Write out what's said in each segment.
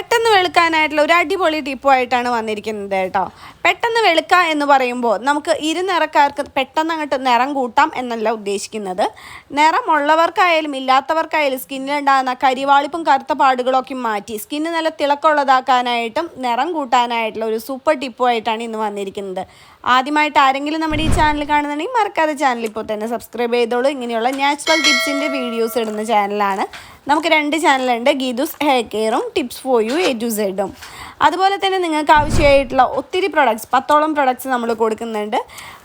പെട്ടെന്ന് വെളുക്കാനായിട്ടുള്ള ഒരു അടിപൊളി ടിപ്പുമായിട്ടാണ് വന്നിരിക്കുന്നത് കേട്ടോ. പെട്ടെന്ന് വെളുക്ക എന്ന് പറയുമ്പോൾ നമുക്ക് ഇരുനിറക്കാർക്ക് പെട്ടെന്ന് അങ്ങോട്ട് നിറം കൂട്ടാം എന്നല്ല ഉദ്ദേശിക്കുന്നത്. നിറമുള്ളവർക്കായാലും ഇല്ലാത്തവർക്കായാലും സ്കിന്നിലുണ്ടാകുന്ന കരിവാളിപ്പും കറുത്ത പാടുകളൊക്കെ മാറ്റി സ്കിന്ന് നല്ല തിളക്കമുള്ളതാക്കാനായിട്ടും നിറം കൂട്ടാനായിട്ടുള്ള ഒരു സൂപ്പർ ടിപ്പുമായിട്ടാണ് ഇന്ന് വന്നിരിക്കുന്നത്. ആദ്യമായിട്ട് ആരെങ്കിലും നമ്മുടെ ഈ ചാനൽ കാണുന്നുണ്ടെങ്കിൽ മറക്കാതെ ചാനൽ ഇപ്പോൾ തന്നെ സബ്സ്ക്രൈബ് ചെയ്തോളൂ. ഇങ്ങനെയുള്ള നാച്ചുറൽ ടിപ്സിന്റെ വീഡിയോസ് ഇടുന്ന ചാനലാണ്. നമുക്ക് രണ്ട് ചാനലുണ്ട്. Geethu's hair കെയറും tips for you A to സെഡും. അതുപോലെ തന്നെ നിങ്ങൾക്ക് ആവശ്യമായിട്ടുള്ള ഒത്തിരി പ്രൊഡക്ട്സ് പത്തോളം പ്രൊഡക്ട്സ് നമ്മൾ കൊടുക്കുന്നുണ്ട്.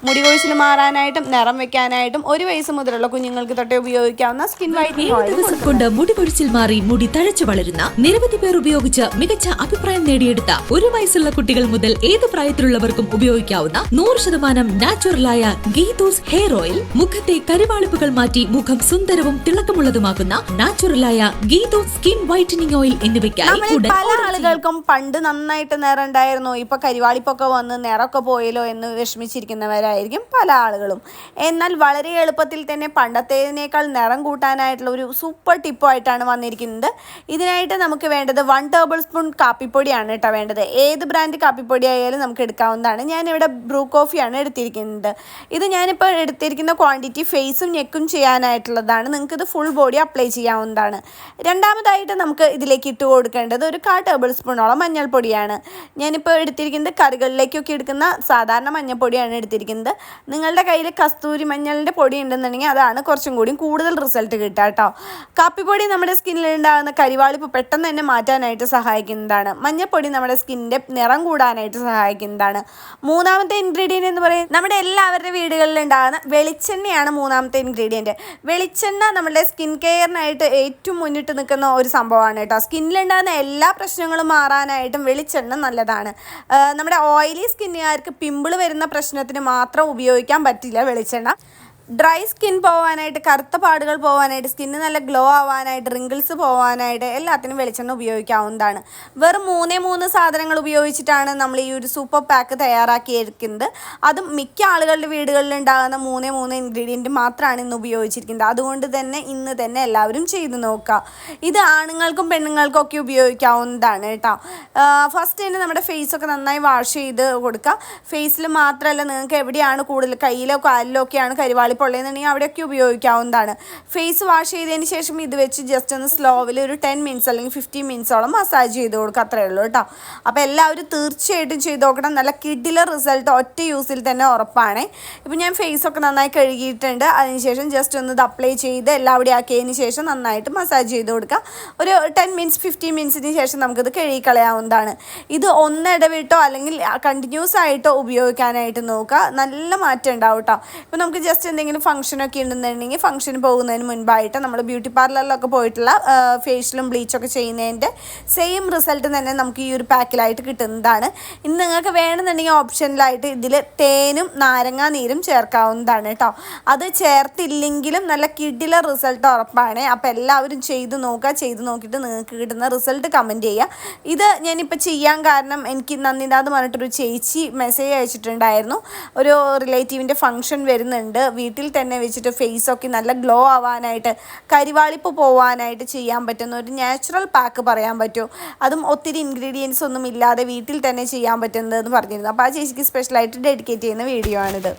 മുടി കൊഴിച്ചിൽ മാറാനായിട്ടും നിറം വെക്കാനായിട്ടും ഒരു വയസ്സ് മുതലുള്ള കുഞ്ഞുങ്ങൾക്ക് തൊട്ടേ ഉപയോഗിക്കാവുന്ന സ്കിൻ വൈറ്റനിങ് ദിവസം കൊണ്ട് മുടി കൊഴിച്ചിൽ മാറി മുടി തഴച്ചു വളരുന്ന നിരവധി പേർ ഉപയോഗിച്ച് മികച്ച അഭിപ്രായം നേടിയെടുത്ത ഒരു വയസ്സുള്ള കുട്ടികൾ മുതൽ ഏത് പ്രായത്തിലുള്ളവർക്കും ഉപയോഗിക്കാവുന്ന നൂറ് ശതമാനം നാച്ചുറലായ ഗീതൂസ് ഹെയർ ഓയിൽ മുഖത്തെ കരിവാളിപ്പുകൾ മാറ്റി മുഖം സുന്ദരവും തിളക്കമുള്ളതുമാക്കുന്ന നാച്ചുറലായ ഗീതൂസ് സ്കിൻ വൈറ്റനിങ് ഓയിൽ എന്നിവയ്ക്കായി പല ആളുകൾക്കും പണ്ട് നന്നായിട്ട് നിറം ഉണ്ടായിരുന്നു ഇപ്പൊ കരിവാളിപ്പൊക്കെ വന്ന് നിറമൊക്കെ പോയല്ലോ എന്ന് വിഷമിച്ചിരിക്കുന്നവരായിരിക്കും പല ആളുകളും. എന്നാൽ വളരെ എളുപ്പത്തിൽ തന്നെ പണ്ടത്തേതിനേക്കാൾ നിറം കൂട്ടാനായിട്ടുള്ള ഒരു സൂപ്പർ ടിപ്പായിട്ടാണ് വന്നിരിക്കുന്നത്. ഇതിനായിട്ട് നമുക്ക് വേണ്ടത് വൺ ടേബിൾ സ്പൂൺ കാപ്പിപ്പൊടിയാണ് കേട്ടോ വേണ്ടത്. ഏത് ബ്രാൻഡ് കാപ്പിപ്പൊടി ആയാലും നമുക്ക് എടുക്കാവുന്നതാണ്. ഞാനിവിടെ ബ്രൂ കോഫിയാണ് എടുത്തിരിക്കുന്നത്. ഇത് ഞാനിപ്പോൾ എടുത്തിരിക്കുന്ന ക്വാണ്ടിറ്റി ഫേസും നെക്കും ചെയ്യാനായിട്ടുള്ളതാണ്. നിങ്ങൾക്ക് ഇത് ഫുൾ ബോഡി അപ്ലൈ ചെയ്യാവുന്നതാണ്. രണ്ടാമതായിട്ട് നമുക്ക് ഇതിലേക്ക് ഇട്ട് കൊടുക്കേണ്ടത് ഒരു കാ ടേബിൾ സ്പൂണോളം മഞ്ഞൾപ്പൊടിയാണ് ഞാനിപ്പോൾ എടുത്തിരിക്കുന്നത് കറികളിലേക്കൊക്കെ എടുക്കുന്ന സാധാരണ മഞ്ഞൾപ്പൊടിയാണ് എടുത്തിരിക്കുന്നത്. നിങ്ങളുടെ കയ്യിൽ കസ്തൂരി മഞ്ഞളിന്റെ പൊടി ഉണ്ടെന്നുണ്ടെങ്കിൽ അതാണ് കുറച്ചും കൂടി കൂടുതൽ റിസൾട്ട് കിട്ടുക കേട്ടോ. കാപ്പിപ്പൊടി നമ്മുടെ സ്കിന്നിൽ ഉണ്ടാകുന്ന കരിവാളിപ്പ് പെട്ടെന്ന് തന്നെ മാറ്റാനായിട്ട് സഹായിക്കുന്നതാണ്. മഞ്ഞൾപ്പൊടി നമ്മുടെ സ്കിന്നിന്റെ നിറം കൂടാനായിട്ട് സഹായിക്കുന്നതാണ്. മൂന്നാമത്തെ ഇൻഗ്രീഡിയന്റ് എന്ന് പറയുന്നത് നമ്മുടെ എല്ലാവരുടെ വീടുകളിൽ ഉണ്ടാകുന്ന വെളിച്ചെണ്ണയാണ് മൂന്നാമത്തെ ഇൻഗ്രീഡിയന്റ് വെളിച്ചെണ്ണ നമ്മുടെ സ്കിൻ കെയറിനായിട്ട് ഏറ്റവും മുന്നിട്ട് നിൽക്കുന്ന ഒരു സംഭവമാണ് കേട്ടോ. സ്കിന്നിലുണ്ടാകുന്ന എല്ലാ പ്രശ്നങ്ങളും മാറാനായിട്ടും വെളിച്ചെണ്ണ നല്ലതാണ്. നമ്മുടെ ഓയിലി സ്കിന്നുകാർക്ക് പിമ്പിൾ വരുന്ന പ്രശ്നത്തിന് മാത്രം ഉപയോഗിക്കാൻ പറ്റില്ല വെളിച്ചെണ്ണ. ഡ്രൈ സ്കിൻ പോവാനായിട്ട് കറുത്ത പാടുകൾ പോവാനായിട്ട് സ്കിന്ന് നല്ല ഗ്ലോ ആവാനായിട്ട് റിങ്കിൾസ് പോവാനായിട്ട് എല്ലാത്തിനും വെളിച്ചെണ്ണ ഉപയോഗിക്കാവുന്നതാണ്. വെറും മൂന്നേ മൂന്ന് സാധനങ്ങൾ ഉപയോഗിച്ചിട്ടാണ് നമ്മൾ ഈ ഒരു സൂപ്പർ പാക്ക് തയ്യാറാക്കിയിരിക്കുന്നത്. അതും മിക്ക ആളുകളുടെ വീടുകളിൽ ഉണ്ടാകുന്ന മൂന്നേ മൂന്ന് ഇൻഗ്രീഡിയന്റ് മാത്രമാണ് ഇന്ന് ഉപയോഗിച്ചിരിക്കുന്നത്. അതുകൊണ്ട് തന്നെ ഇന്ന് തന്നെ എല്ലാവരും ചെയ്ത് നോക്കുക. ഇത് ആണുങ്ങൾക്കും പെണ്ണുങ്ങൾക്കും ഒക്കെ ഉപയോഗിക്കാവുന്നതാണ് കേട്ടോ. ഫസ്റ്റ് തന്നെ നമ്മുടെ ഫേസൊക്കെ നന്നായി വാഷ് ചെയ്ത് കൊടുക്കുക. ഫേസിൽ മാത്രമല്ല നിങ്ങൾക്ക് എവിടെയാണ് കൂടുതൽ കയ്യിലോ കാലിലോ ഒക്കെയാണ് കരിവാളി പൊള്ളുന്നുണ്ടെങ്കിൽ അവിടെയൊക്കെ ഉപയോഗിക്കാവുന്നതാണ്. ഫേസ് വാഷ് ചെയ്തതിന് ശേഷം ഇത് വെച്ച് ജസ്റ്റ് ഒന്ന് സ്ലോവിൽ ഒരു ടെൻ മിനിറ്റ്സ് അല്ലെങ്കിൽ ഫിഫ്റ്റീൻ മിനിറ്റ്സോളം മസാജ് ചെയ്ത് കൊടുക്കുക. അത്രയേ ഉള്ളൂ കേട്ടോ. അപ്പോൾ എല്ലാവരും തീർച്ചയായിട്ടും ചെയ്ത് നോക്കണം. നല്ല കിഡിലെ റിസൾട്ട് ഒറ്റ യൂസിൽ തന്നെ ഉറപ്പാണ്. ഇപ്പം ഞാൻ ഫേസൊക്കെ നന്നായി കഴുകിയിട്ടുണ്ട്. അതിനുശേഷം ജസ്റ്റ് ഒന്ന് ഇത് അപ്ലൈ ചെയ്ത് എല്ലാവിടെയും ആക്കിയതിന് ശേഷം നന്നായിട്ട് മസാജ് ചെയ്ത് കൊടുക്കുക. ഒരു ടെൻ മിനിറ്റ്സ് ഫിഫ്റ്റീൻ മിനിറ്റ്സിന് ശേഷം നമുക്കിത് കഴുകിക്കളയാവുന്നതാണ്. ഇത് ഒന്നിടവിട്ടോ അല്ലെങ്കിൽ കണ്ടിന്യൂസ് ആയിട്ടോ ഉപയോഗിക്കാനായിട്ട് നോക്കുക. നല്ല മാറ്റം ഉണ്ടാവും കേട്ടോ. ഇപ്പം നമുക്ക് ജസ്റ്റ് എന്തെങ്കിലും ഫംഗ്ഷനൊക്കെ ഉണ്ടെന്നുണ്ടെങ്കിൽ ഫംഗ്ഷന് പോകുന്നതിന് മുൻപായിട്ട് നമ്മൾ ബ്യൂട്ടി പാർലറിലൊക്കെ പോയിട്ടുള്ള ഫേഷ്യലും ബ്ലീച്ചൊക്കെ ചെയ്യുന്നതിന്റെ സെയിം റിസൾട്ട് തന്നെ നമുക്ക് ഈ ഒരു പാക്കിലായിട്ട് കിട്ടുന്നതാണ്. ഇനി നിങ്ങൾക്ക് വേണമെന്നുണ്ടെങ്കിൽ ഓപ്ഷനിലായിട്ട് ഇതിൽ തേനും നാരങ്ങാ നീരും ചേർക്കാവുന്നതാണ് കേട്ടോ അത് ചേർത്തില്ലെങ്കിലും നല്ല കിഡിലെ റിസൾട്ട് ഉറപ്പാണ്. അപ്പോൾ എല്ലാവരും ചെയ്ത് നോക്കുക. ചെയ്ത് നോക്കിയിട്ട് നിങ്ങൾക്ക് കിട്ടുന്ന റിസൾട്ട് കമന്റ് ചെയ്യുക. ഇത് ഞാനിപ്പോൾ ചെയ്യാൻ കാരണം എനിക്ക് നന്ദിതാന്ന് പറഞ്ഞിട്ടൊരു ചേച്ചി മെസ്സേജ് അയച്ചിട്ടുണ്ടായിരുന്നു. ഒരു റിലേറ്റീവിന്റെ ഫംഗ്ഷൻ വരുന്നുണ്ട്. വീട്ടിൽ തന്നെ വെച്ചിട്ട് ഫേസൊക്കെ നല്ല ഗ്ലോ ആവാനായിട്ട് കരിവാളിപ്പ് പോവാനായിട്ട് ചെയ്യാൻ പറ്റുന്ന ഒരു നാച്ചുറൽ പാക്ക് പറയാൻ പറ്റും. അതും ഒത്തിരി ഇൻഗ്രീഡിയൻസ് ഒന്നും ഇല്ലാതെ വീട്ടിൽ തന്നെ ചെയ്യാൻ പറ്റുന്നതെന്ന് പറഞ്ഞിരുന്നു. അപ്പോൾ ആ ചേച്ചിക്ക് സ്പെഷ്യലായിട്ട് ഡെഡിക്കേറ്റ് ചെയ്യുന്ന വീഡിയോ ആണിത്.